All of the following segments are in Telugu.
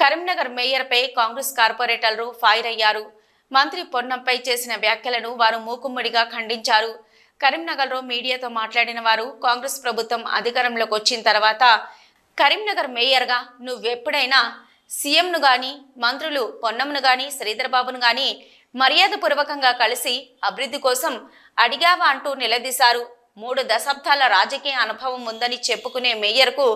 కరీంనగర్ మేయర్పై కాంగ్రెస్ కార్పొరేటర్లు ఫైర్ అయ్యారు. మంత్రి పొన్నంపై చేసిన వ్యాఖ్యలను వారు మూకుమ్మడిగా ఖండించారు. కరీంనగర్లో మీడియాతో మాట్లాడిన వారు కాంగ్రెస్ ప్రభుత్వం అధికారంలోకి వచ్చిన తర్వాత కరీంనగర్ మేయర్గా నువ్వెప్పుడైనా సీఎంను కానీ మంత్రులు పొన్నంను కానీ శ్రీధర్ కానీ మర్యాదపూర్వకంగా కలిసి అభివృద్ధి కోసం అడిగావా అంటూ నిలదీశారు. మూడు దశాబ్దాల రాజకీయ అనుభవం ఉందని చెప్పుకునే మేయర్కు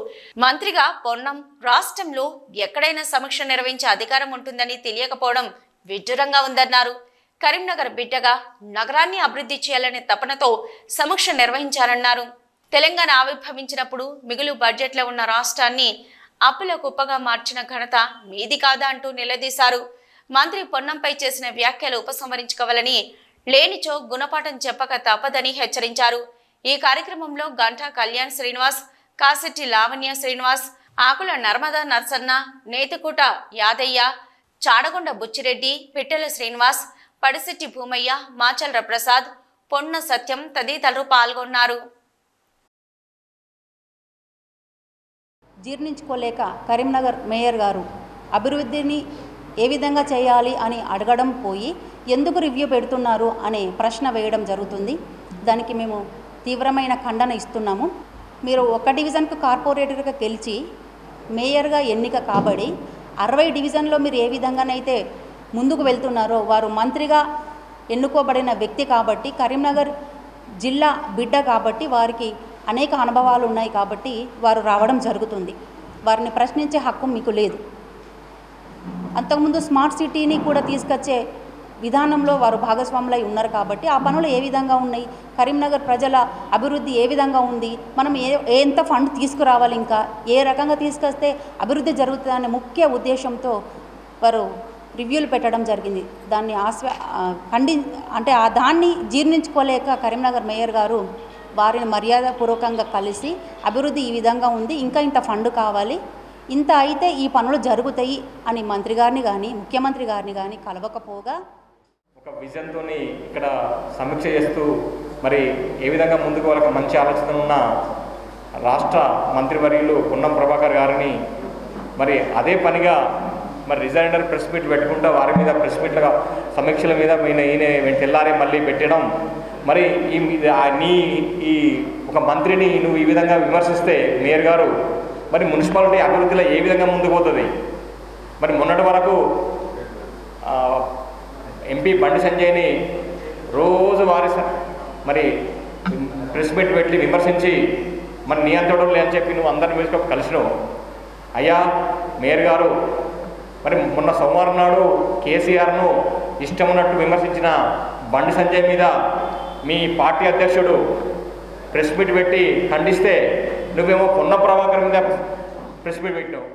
మంత్రిగా పొన్నం రాష్ట్రంలో ఎక్కడైనా సమీక్ష నిర్వహించే అధికారం ఉంటుందని తెలియకపోవడం విడ్డూరంగా ఉందన్నారు. కరీంనగర్ బిడ్డగా నగరాన్ని అభివృద్ధి చేయాలనే తపనతో సమీక్ష నిర్వహించారన్నారు. తెలంగాణ ఆవిర్భవించినప్పుడు మిగులు బడ్జెట్లో ఉన్న రాష్ట్రాన్ని అప్పుల కుప్పగా మార్చిన ఘనత మీది కాదా అంటూ నిలదీశారు. మంత్రి పొన్నంపై చేసిన వ్యాఖ్యలు ఉపసంహరించుకోవాలని లేనిచో గుణపాఠం చెప్పక తప్పదని హెచ్చరించారు. ఈ కార్యక్రమంలో గంటా కళ్యాణ్ శ్రీనివాస్ కాసెట్టి లావణ్య శ్రీనివాస్ ఆకుల నర్మదా నర్సన్న నేతికుట యాదయ్య చాడగొండ బుచ్చిరెడ్డి పిట్టెల శ్రీనివాస్ పడిశెట్టి భూమయ్య మాచల్ర ప్రసాద్ పొన్న సత్యం తదితరులు పాల్గొన్నారు. జీర్ణించుకోలేక కరీంనగర్ మేయర్ గారు అభివృద్ధిని ఏ విధంగా చేయాలి అని అడగడం పోయి ఎందుకు రివ్యూ పెడుతున్నారు అనే ప్రశ్న వేయడం జరుగుతుంది. దానికి మేము తీవ్రమైన ఖండన ఇస్తున్నాము. మీరు ఒక డివిజన్కు కార్పొరేటర్గా గెలిచి మేయర్గా ఎన్నిక కాబడి అరవై డివిజన్లో మీరు ఏ విధంగానైతే ముందుకు వెళ్తున్నారో వారు మంత్రిగా ఎన్నుకోబడిన వ్యక్తి కాబట్టి కరీంనగర్ జిల్లా బిడ్డ కాబట్టి వారికి అనేక అనుభవాలు ఉన్నాయి కాబట్టి వారు రావడం జరుగుతుంది. వారిని ప్రశ్నించే హక్కు మీకు లేదు. అంతకుముందు స్మార్ట్ సిటీని కూడా తీసుకొచ్చే విధానంలో వారు భాగస్వాములై ఉన్నారు కాబట్టి ఆ పనులు ఏ విధంగా ఉన్నాయి? కరీంనగర్ ప్రజల అభివృద్ధి ఏ విధంగా ఉంది? మనం ఏ ఎంత ఫండ్ తీసుకురావాలి ఇంకా? ఏ రకంగా తీసుకొస్తే అభివృద్ధి జరుగుతుందనే ముఖ్య ఉద్దేశంతో వారు రివ్యూలు పెట్టడం జరిగింది. దాన్ని ఆస్వా ఖండి అంటే ఆ దాన్ని జీర్ణించుకోలేక కరీంనగర్ మేయర్ గారు వారిని మర్యాదపూర్వకంగా కలిసి అభివృద్ధి ఈ విధంగా ఉంది ఇంకా ఇంత ఫండ్ కావాలి ఇంత అయితే ఈ పనులు జరుగుతాయి అని మంత్రి గారిని కానీ ముఖ్యమంత్రి గారిని కానీ కలవకపోగా ఒక విజన్తో ఇక్కడ సమీక్ష చేస్తూ మరి ఏ విధంగా ముందుకు వాళ్ళకి మంచి ఆలోచన ఉన్న రాష్ట్ర మంత్రివర్యులు పొన్నం ప్రభాకర్ గారిని మరి అదే పనిగా మరి రిజైనర్ ప్రెస్ మీట్ పెట్టుకుంటూ వారి మీద ప్రెస్ మీట్లుగా సమీక్షల మీద ఈయన ఈయన తెల్లారే మళ్ళీ పెట్టడం. మరి ఈ నీ ఈ ఒక మంత్రిని నువ్వు ఈ విధంగా విమర్శిస్తే మేయర్ గారు మరి మున్సిపాలిటీ అభివృద్ధిలో ఏ విధంగా ముందుకు పోతుంది? మరి మొన్నటి వరకు ఎంపీ బండి సంజయ్ని రోజు వారి స- మరి ప్రెస్ మీట్ పెట్టి విమర్శించి మరి నీ లేని చెప్పి నువ్వు అందరిని వేసుకొని కలిసినావు? అయ్యా మేయర్ గారు మరి మొన్న సోమవారం నాడు కేసీఆర్ను ఇష్టం ఉన్నట్టు విమర్శించిన బండి సంజయ్ మీద మీ పార్టీ అధ్యక్షుడు ప్రెస్ మీట్ పెట్టి ఖండిస్తే నువ్వేమో పొన్న ప్రభాకర్ మీద ప్రెస్ మీట్ పెట్టావు